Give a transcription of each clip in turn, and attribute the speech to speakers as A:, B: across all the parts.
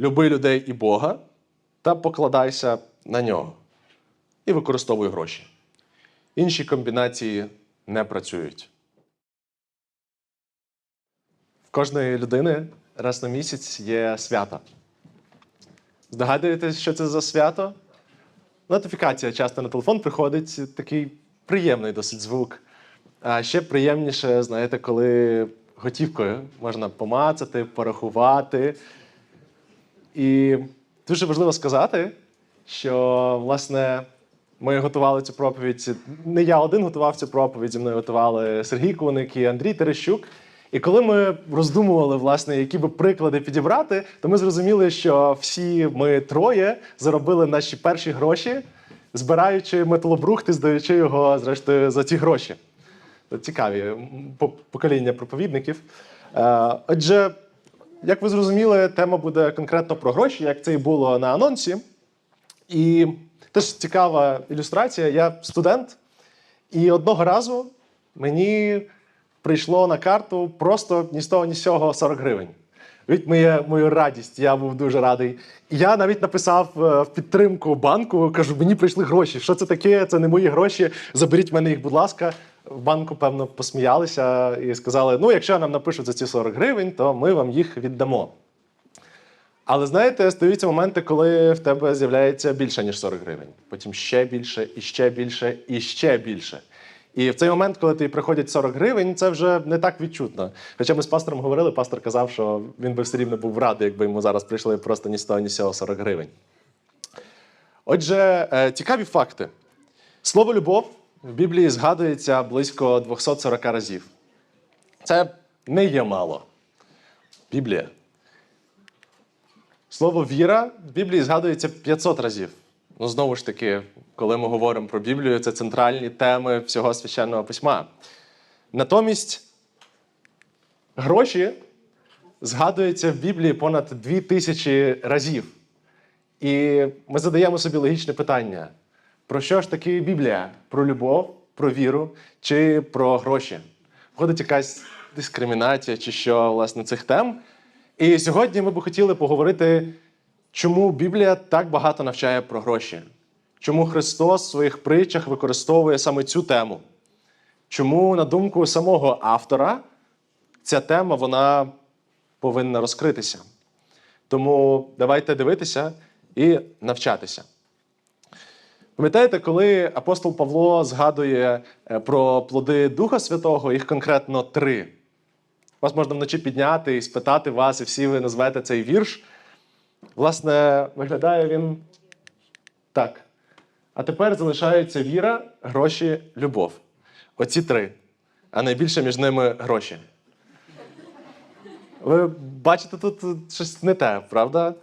A: люби людей і Бога та покладайся на нього. І використовуй гроші. Інші комбінації не працюють. В кожної людини раз на місяць є свято. Здогадуєтесь, що це за свято? Нотифікація часто на телефон приходить такий приємний досить звук. А ще приємніше, знаєте, коли готівкою можна помацати, порахувати. І дуже важливо сказати, що власне ми готували цю проповідь. Не я один готував цю проповідь, зі мною готували Сергій Куник і Андрій Терещук. І коли ми роздумували, власне, які би приклади підібрати, то ми зрозуміли, що всі ми троє заробили наші перші гроші, збираючи металобрухт і здаючи його, зрештою, за ці гроші. Цікаві покоління проповідників. Е, Отже, як ви зрозуміли, тема буде конкретно про гроші, як це і було на анонсі. І теж цікава ілюстрація. Я студент, і одного разу мені прийшло на карту просто ні з того, ні з сього 40 гривень. Від моє, мою радість, я був дуже радий. Я навіть написав е, в підтримку банку, кажу, мені прийшли гроші. Що це таке? Це не мої гроші. Заберіть мене їх, будь ласка. В банку, певно, посміялися і сказали: ну, якщо нам напишуть за ці 40 гривень, то ми вам їх віддамо. Але знаєте, стаються моменти, коли в тебе з'являється більше, ніж 40 гривень. Потім ще більше, і ще більше, і ще більше. І в цей момент, коли тобі приходять 40 гривень, це вже не так відчутно. Хоча ми з пастором говорили, пастор казав, що він би все рівно був радий, якби йому зараз прийшли просто ні з того, ні з цього 40 гривень. Отже, е, цікаві факти. Слово любов в Біблії згадується близько 240 разів. Це не є мало. Біблія. Слово віра в Біблії згадується 500 разів. Ну, знову ж таки, коли ми говоримо про Біблію, це центральні теми всього священного письма. Натомість гроші згадуються в Біблії понад 2000 разів. І ми задаємо собі логічне питання: про що ж таки Біблія? Про любов, про віру чи про гроші? Входить якась дискримінація чи що власне цих тем. І сьогодні ми б хотіли поговорити, чому Біблія так багато навчає про гроші, чому Христос в своїх притчах використовує саме цю тему. Чому, на думку самого автора, ця тема вона повинна розкритися. Тому давайте дивитися і навчатися. Пам'ятаєте, коли апостол Павло згадує е, про плоди Духа Святого, їх конкретно три. Вас можна вночі підняти і спитати вас, і всі ви назвете цей вірш. Власне, виглядає він так. А тепер залишаються віра, гроші, любов. Оці три. А найбільше між ними гроші. Ви бачите, тут щось не те, правда?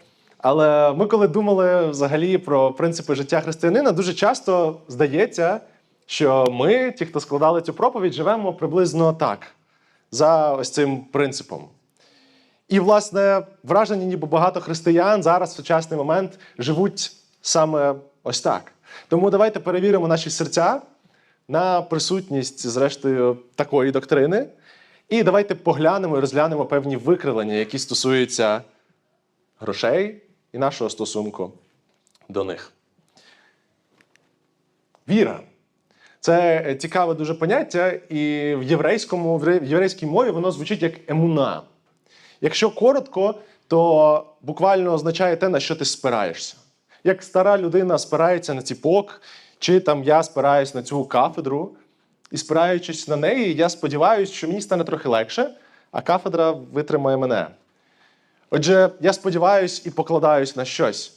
A: Але ми, коли думали взагалі про принципи життя християнина, дуже часто здається, що ми, ті, хто складали цю проповідь, живемо приблизно так, за ось цим принципом. І, власне, враження, ніби багато християн зараз в сучасний момент живуть саме ось так. Тому давайте перевіримо наші серця на присутність, зрештою, такої доктрини. І давайте поглянемо і розглянемо певні викривлення, які стосуються грошей і нашого стосунку до них. Віра. Це цікаве дуже поняття, і в єврейському, в єврейській мові воно звучить як емуна. Якщо коротко, то буквально означає те, на що ти спираєшся. Як стара людина спирається на ціпок, чи там я спираюсь на цю кафедру, і спираючись на неї, я сподіваюся, що мені стане трохи легше, а кафедра витримає мене. Отже, я сподіваюся і покладаюсь на щось.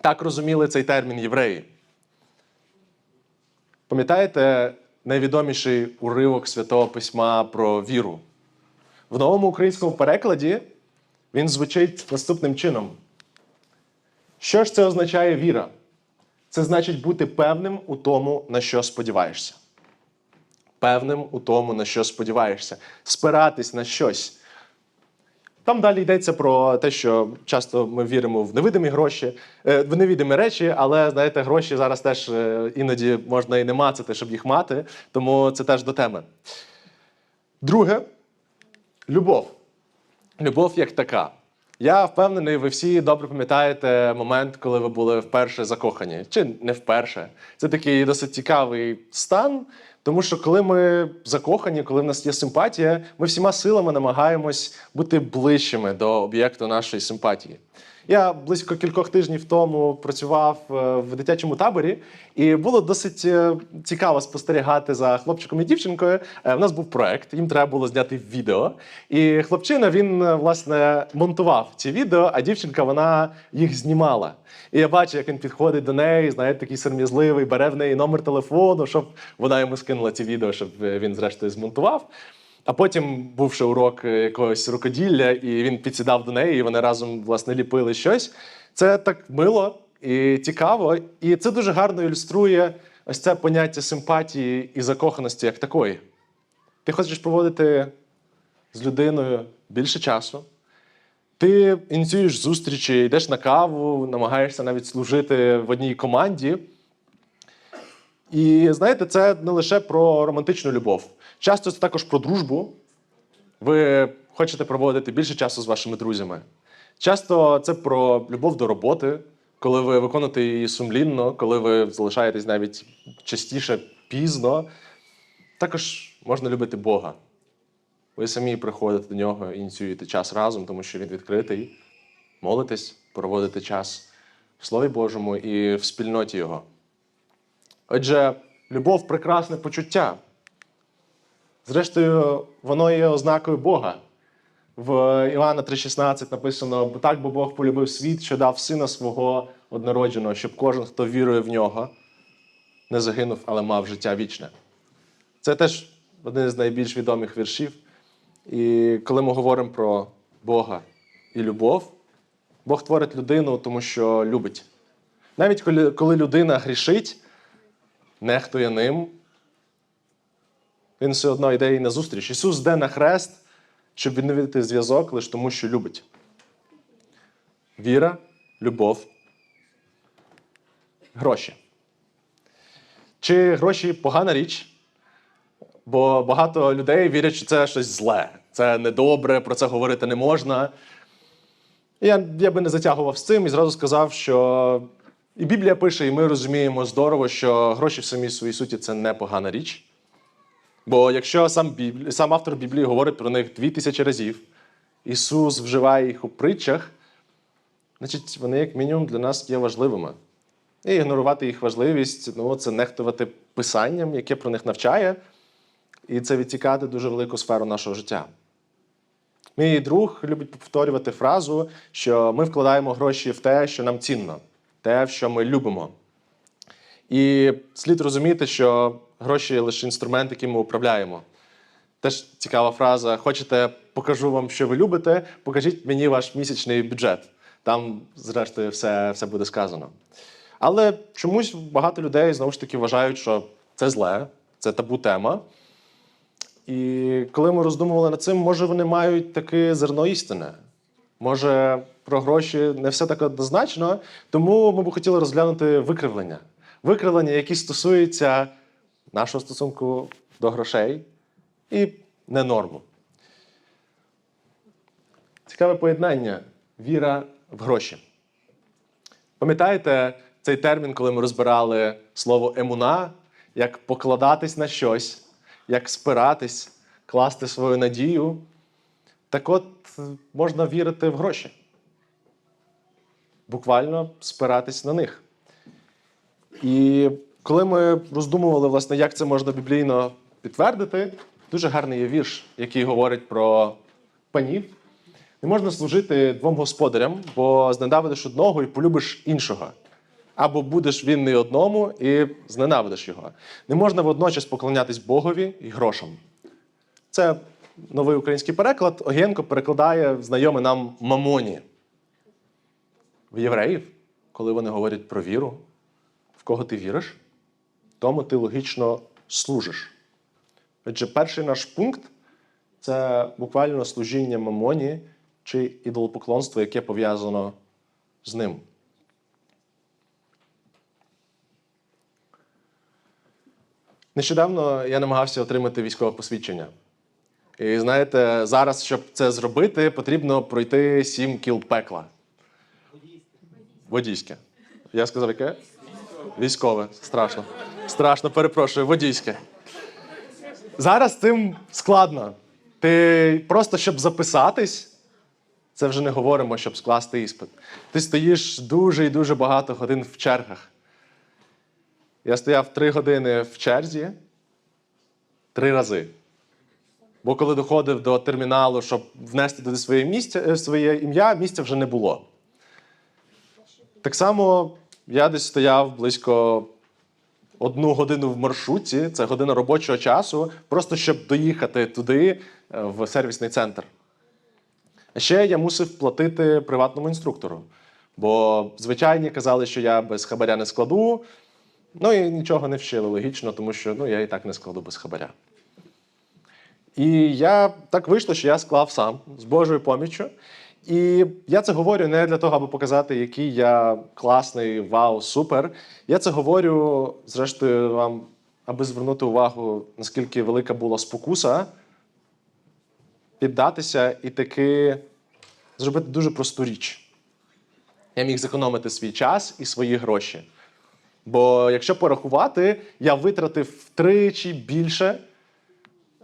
A: Так розуміли цей термін євреї. Пам'ятаєте найвідоміший уривок Святого Письма про віру? В новому українському перекладі він звучить наступним чином. Що ж це означає віра? Це значить бути певним у тому, на що сподіваєшся. Певним у тому, на що сподіваєшся, спиратись на щось. Там далі йдеться про те, що часто ми віримо в невидимі гроші, е, в невідомі речі, але знаєте, гроші зараз теж е, іноді можна і не мацати, щоб їх мати, тому це теж до теми. Друге любов. Любов як така. Я впевнений, ви всі добре пам'ятаєте момент, коли ви були вперше закохані, чи не вперше. Це такий досить цікавий стан, тому що коли ми закохані, коли в нас є симпатія, ми всіма силами намагаємось бути ближчими до об'єкту нашої симпатії. Я близько кількох тижнів тому працював е, в дитячому таборі, і було досить е, цікаво спостерігати за хлопчиком і дівчинкою. Е, В нас був проект, їм треба було зняти відео. І хлопчина він е, власне монтував ці відео, а дівчинка вона їх знімала. І я бачу, як він підходить до неї, знаєте, такий сором'язливий, бере в неї номер телефону, щоб вона йому скинула ці відео, щоб е, він зрештою змонтував. А потім був ще урок е, якогось рукоділля, і він підсідав до неї, і вони разом власне ліпили щось. Це так мило і цікаво, і це дуже гарно ілюструє ось це поняття симпатії і закоханості як такої. Ти хочеш проводити з людиною більше часу. Ти ініціюєш зустрічі, йдеш на каву, намагаєшся навіть служити в одній команді. І знаєте, це не лише про романтичну любов. Часто це також про дружбу. Ви хочете проводити більше часу з вашими друзями. Часто це про любов до роботи, коли ви виконуєте її сумлінно, коли ви залишаєтесь навіть частіше пізно. Також можна любити Бога. Ви самі приходите до нього, ініціюєте час разом, тому що він відкритий, молитесь, проводите час в Слові Божому і в спільноті Його. Отже, любов прекрасне почуття. Зрештою, воно є ознакою Бога. В Івана 3,16 написано: так бо Бог полюбив світ, що дав сина свого однородженого, щоб кожен, хто вірує в нього, не загинув, але мав життя вічне. Це теж один з найбільш відомих віршів. І коли ми говоримо про Бога і любов, Бог творить людину, тому що любить. Навіть коли людина грішить, нехтує ним, він все одно йде їй на зустріч. Ісус йде на хрест, щоб відновити зв'язок лише тому, що любить. Віра, любов, гроші. Чи гроші погана річ? Бо багато людей вірять, що це щось зле, це недобре, про це говорити не можна. Я, я би не затягував з цим і зразу сказав, що і Біблія пише, і ми розуміємо здорово, що гроші в самій своїй суті це не погана річ. Бо якщо сам, Біблі... сам автор Біблії говорить про них дві тисячі разів, Ісус вживає їх у притчах, значить, вони, як мінімум, для нас є важливими. І ігнорувати їх важливість ну, це нехтувати писанням, яке про них навчає, і це відтікати дуже велику сферу нашого життя. Мій друг любить повторювати фразу, що ми вкладаємо гроші в те, що нам цінно, те, що ми любимо. І слід розуміти, що гроші лише інструмент, яким ми управляємо. Теж цікава фраза: хочете, покажу вам, що ви любите, покажіть мені ваш місячний бюджет. Там, зрештою, все, все буде сказано. Але чомусь багато людей знову ж таки вважають, що це зле, це табу тема. І коли ми роздумували над цим, може вони мають таке зерно істини. Може, про гроші не все так однозначно, тому ми б хотіли розглянути викривлення. Викривлення, які стосуються нашого стосунку до грошей і не норму. Цікаве поєднання віра в гроші. Пам'ятаєте цей термін, коли ми розбирали слово емуна, як покладатись на щось, як спиратись, класти свою надію? Так от можна вірити в гроші. Буквально спиратись на них. І коли ми роздумували, власне, як це можна біблійно підтвердити, дуже гарний є вірш, який говорить про панів. Не можна служити двом господарям, бо зненавидиш одного і полюбиш іншого. Або будеш винний одному і зненавидиш його. Не можна водночас поклонятись Богові і грошам. Це новий український переклад. Огєнко перекладає знайоме нам мамоні. В євреїв, коли вони говорять про віру, в кого ти віриш, тому ти логічно служиш. Отже, перший наш пункт це буквально служіння мамоні чи ідолопоклонство, яке пов'язано з ним. Нещодавно я намагався отримати військове посвідчення. І знаєте, зараз, щоб це зробити, потрібно пройти сім кіл пекла. Водійське. Я сказав, яке? Військове. Страшно. Страшно, перепрошую, водійське. Зараз цим складно. Ти просто щоб записатись, це вже не говоримо, щоб скласти іспит. Ти стоїш дуже і дуже багато годин в чергах. Я стояв три години в черзі три рази. Бо коли доходив до терміналу, щоб внести туди своє, місце, е, своє ім'я, місця вже не було. Так само я десь стояв близько одну годину в маршрутці, це година робочого часу, просто щоб доїхати туди, е, в сервісний центр. А ще я мусив платити приватному інструктору. Бо звичайні казали, що я без хабаря не складу. Ну і нічого не вчили логічно, тому що ну, я і так не складу без хабаря. І я так вийшло, що я склав сам з Божою поміччю. І я це говорю не для того, аби показати, який я класний, вау, супер. Я це говорю, зрештою, вам, аби звернути увагу, наскільки велика була спокуса, піддатися і таки зробити дуже просту річ. Я міг зекономити свій час і свої гроші. Бо якщо порахувати, я витратив втричі більше,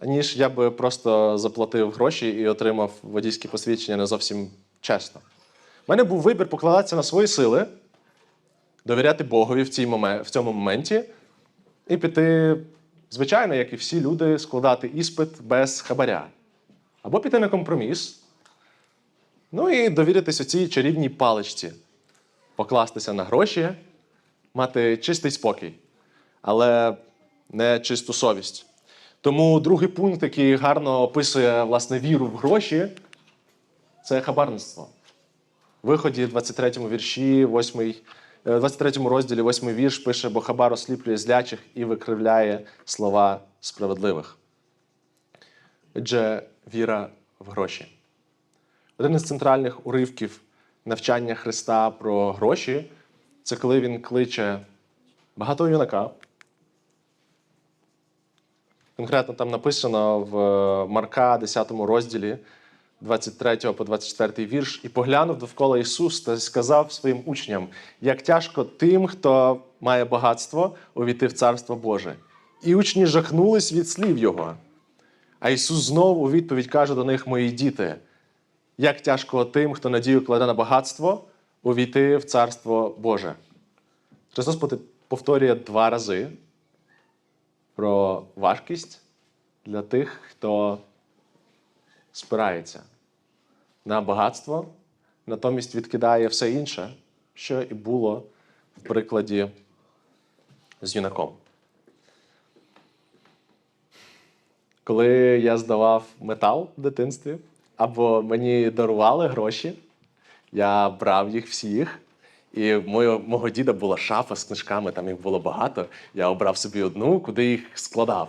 A: ніж я би просто заплатив гроші і отримав водійське посвідчення не зовсім чесно. У мене був вибір покладатися на свої сили, довіряти Богові в, цій моме- в цьому моменті і піти, звичайно, як і всі люди, складати іспит без хабаря. Або піти на компроміс, ну і довіритися цій чарівній паличці, покластися на гроші, мати чистий спокій, але не чисту совість. Тому другий пункт, який гарно описує власне віру в гроші, це хабарництво. В виході 23 вірші, 8, е, 23 розділі, 8 вірш пише, бо хабар осліплює злячих і викривляє слова справедливих. Отже, віра в гроші. Один із центральних уривків навчання Христа про гроші це коли він кличе багатого юнака. Конкретно там написано в е, Марка, 10 розділі, 23 по 24 вірш, і поглянув довкола Ісус та сказав своїм учням, як тяжко тим, хто має багатство, увійти в Царство Боже. І учні жахнулись від слів Його. А Ісус знову у відповідь каже до них, мої діти, як тяжко тим, хто надію кладе на багатство, увійти в Царство Боже. Христос повторює два рази про важкість для тих, хто спирається на багатство, натомість відкидає все інше, що і було в прикладі з юнаком. Коли я здавав метал в дитинстві, або мені дарували гроші, я брав їх всіх. І мого, мого діда була шафа з книжками, там їх було багато. Я обрав собі одну, куди їх складав.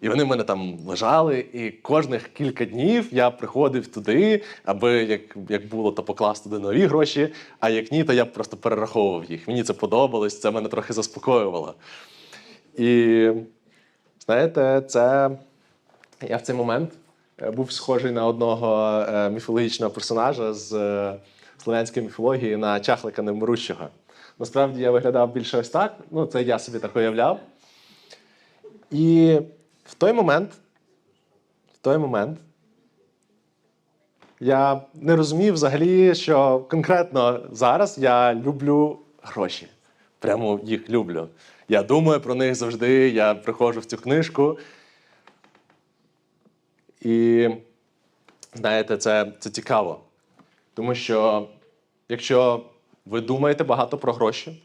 A: І вони в мене там лежали, і кожних кілька днів я приходив туди, аби як, як було, то покласти туди нові гроші, а як ні, то я просто перераховував їх. Мені це подобалось, це мене трохи заспокоювало. І знаєте, це я в цей момент е, був схожий на одного е, міфологічного персонажа з е, слов'янської міфології на чахлика невмирущого. Насправді я виглядав більше ось так. Ну, це я собі так уявляв. І в той момент, в той момент, я не розумів взагалі, що конкретно зараз я люблю гроші. Прямо їх люблю. Я думаю про них завжди, я приходжу в цю книжку. І знаєте, це, це цікаво. Тому що якщо ви думаєте багато про гроші,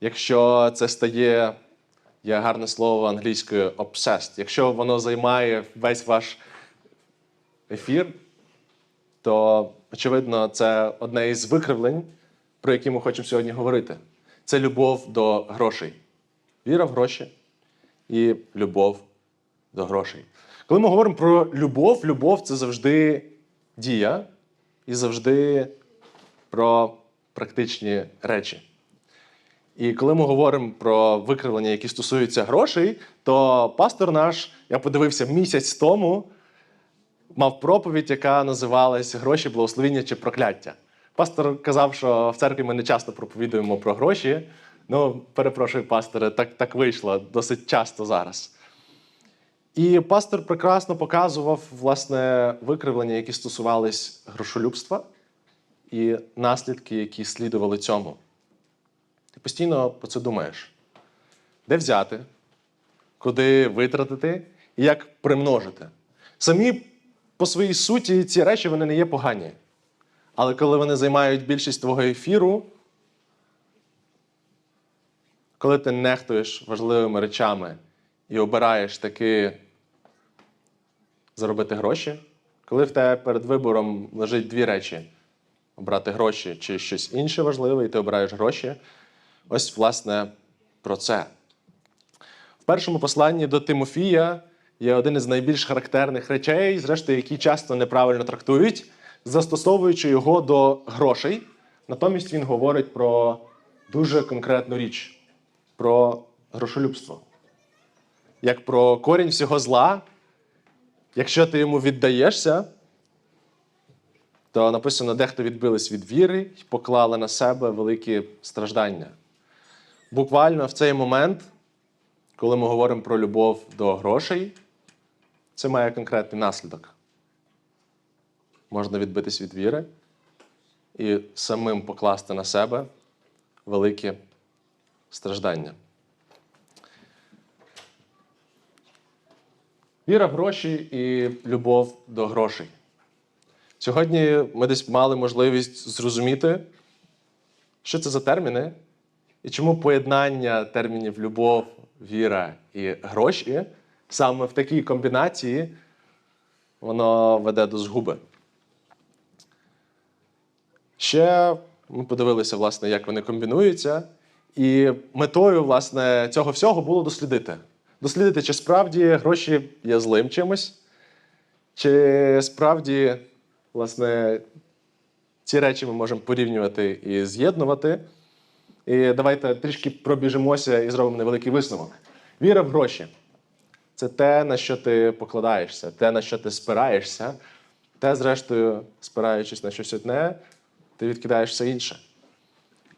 A: якщо це стає, є гарне слово англійською obsessed, якщо воно займає весь ваш ефір, то очевидно, це одне із викривлень, про які ми хочемо сьогодні говорити. Це любов до грошей. Віра в гроші і любов до грошей. Коли ми говоримо про любов, любов це завжди дія і завжди про практичні речі. І коли ми говоримо про викривлення, які стосуються грошей, то пастор наш, я подивився місяць тому, мав проповідь, яка називалась Гроші, благословіння чи прокляття. Пастор казав, що в церкві ми не часто проповідуємо про гроші. Ну, перепрошую, пасторе, так, так вийшло досить часто зараз. І пастор прекрасно показував власне викривлення, які стосувались грошолюбства і наслідки, які слідували цьому. Ти постійно про це думаєш: де взяти, куди витратити і як примножити. Самі по своїй суті ці речі вони не є погані. Але коли вони займають більшість твого ефіру, коли ти нехтуєш важливими речами і обираєш таки заробити гроші, коли в тебе перед вибором лежить дві речі: обрати гроші чи щось інше важливе, і ти обираєш гроші, ось власне про це. В першому посланні до Тимофія є один із найбільш характерних речей, зрештою, які часто неправильно трактують, застосовуючи його до грошей. Натомість він говорить про дуже конкретну річ про грошолюбство. Як про корінь всього зла, якщо ти йому віддаєшся, то написано, дехто відбились від віри і поклали на себе великі страждання. Буквально в цей момент, коли ми говоримо про любов до грошей, це має конкретний наслідок. Можна відбитись від віри і самим покласти на себе великі страждання. Віра в гроші і любов до грошей. Сьогодні ми десь мали можливість зрозуміти, що це за терміни, і чому поєднання термінів любов, віра і гроші саме в такій комбінації воно веде до згуби. Ще ми подивилися, власне, як вони комбінуються. І метою власне, цього всього було дослідити. Дослідити, чи справді гроші є злим чимось, чи справді власне, ці речі ми можемо порівнювати і з'єднувати. І давайте трішки пробіжимося і зробимо невеликий висновок. Віра в гроші це те, на що ти покладаєшся, те, на що ти спираєшся, те, зрештою, спираючись на щось одне, ти відкидаєш все інше.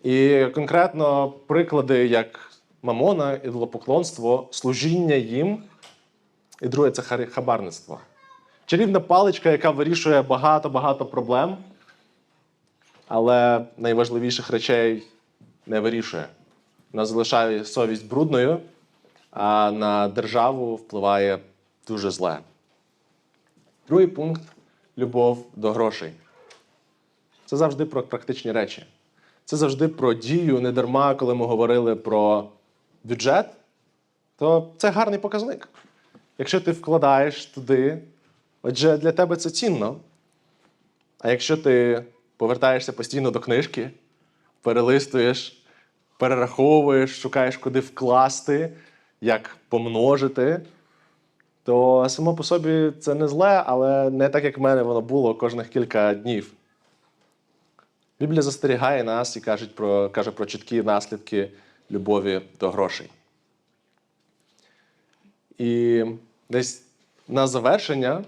A: І конкретно приклади, як мамона, ідолопоклонство, служіння їм, і друге це хабарництво. Чарівна паличка, яка вирішує багато-багато проблем, але найважливіших речей не вирішує. Вона залишає совість брудною, а на державу впливає дуже зле. Другий пункт любов до грошей. Це завжди про практичні речі. Це завжди про дію, не дарма, коли ми говорили про бюджет, то це гарний показник. Якщо ти вкладаєш туди, отже, для тебе це цінно. А якщо ти повертаєшся постійно до книжки, перелистуєш, перераховуєш, шукаєш, куди вкласти, як помножити, то само по собі це не зле, але не так, як в мене воно було кожних кілька днів. Біблія застерігає нас і каже про, каже про чіткі наслідки любові до грошей. І десь на завершення,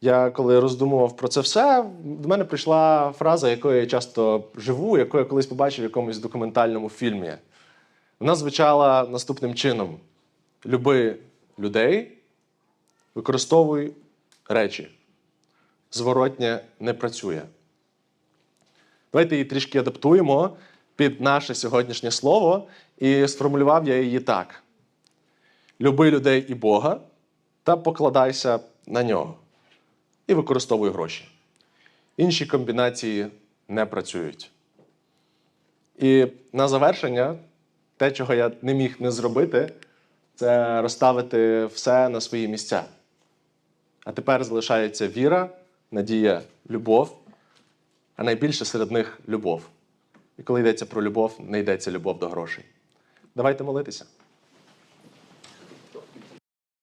A: я коли роздумував про це все, до мене прийшла фраза, якою я часто живу, яку я колись побачив в якомусь документальному фільмі. Вона звучала наступним чином: люби людей, використовуй речі. Зворотнє не працює. Давайте її трішки адаптуємо під наше сьогоднішнє слово, і сформулював я її так: люби людей і Бога та покладайся на нього. І використовуй гроші. Інші комбінації не працюють. І на завершення, те, чого я не міг не зробити, це розставити все на свої місця. А тепер залишається віра, надія, любов, а найбільше серед них любов. І коли йдеться про любов, не йдеться любов до грошей. Давайте молитися.